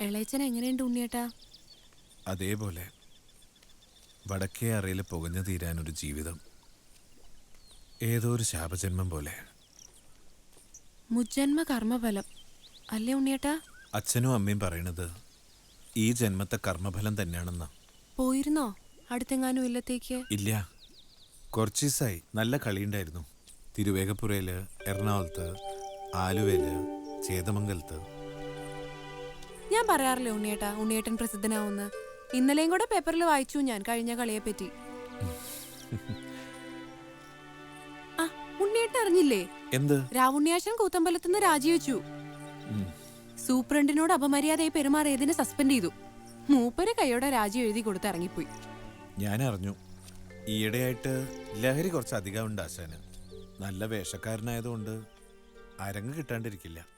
ഇളയച്ചൻ എങ്ങനെയുണ്ട് ഉണ്ണിയേട്ടാ? അതേപോലെ. വടക്കേ അറയിൽ പുകഞ്ഞു തീരാനൊരു ജീവിതം. ഏതോ ഒരു ശാപജന്മം പോലെ. മുജ്ജന്മ കർമ്മഫലം. അല്ലേ ഉണ്ണിയേട്ടാ? അച്ഛനും അമ്മയും പറയണത് ഈ ജന്മത്തെ കർമ്മഫലം തന്നെയാണെന്നാ. പോയിരുന്നോ? അടുത്തെങ്ങാനും ഇല്ലത്തേക്ക്? ഇല്ല. കുറച്ച് ദിവസമായി നല്ല കളിയുണ്ടായിരുന്നു. തിരുവേഗപ്പുരയിൽ എറണാകുളത്ത് ആലുവയിൽ ചേതമംഗലത്ത്. ഞാൻ പറയാറില്ലേ ഉണ്ണിയേട്ടാ? ഉണ്ണിയേട്ടൻ പ്രസിദ്ധനാവുന്ന. ഇന്നലെയും കൂടെ പേപ്പറിൽ വായിച്ചു ഞാൻ കഴിഞ്ഞ കളിയെ പറ്റി ആ ഉണ്ണിയേട്ടൻ അറിഞ്ഞില്ലേ? എന്ത്? രാവുണ്ണിയാശൻ കൂത്തമ്പലത്തിന് രാജിവെച്ചു. സൂപ്രണ്ടിനോട് അപമര്യാദയായി പെരുമാറിയതിന് സസ്പെൻഡ് ചെയ്തു. മൂപ്പര് കൈയോടെ രാജി എഴുതി കൊടുത്ത് ഇറങ്ങിപ്പോയി. ഞാൻ അറിഞ്ഞു ഈയിടെയായിട്ട് ലഹരി കുറച്ച് അധികം ഉണ്ട് ആശാന്. നല്ല വേഷക്കാരനായതുകൊണ്ട് അരങ്ങ് കിട്ടാണ്ടിരിക്കില്ല.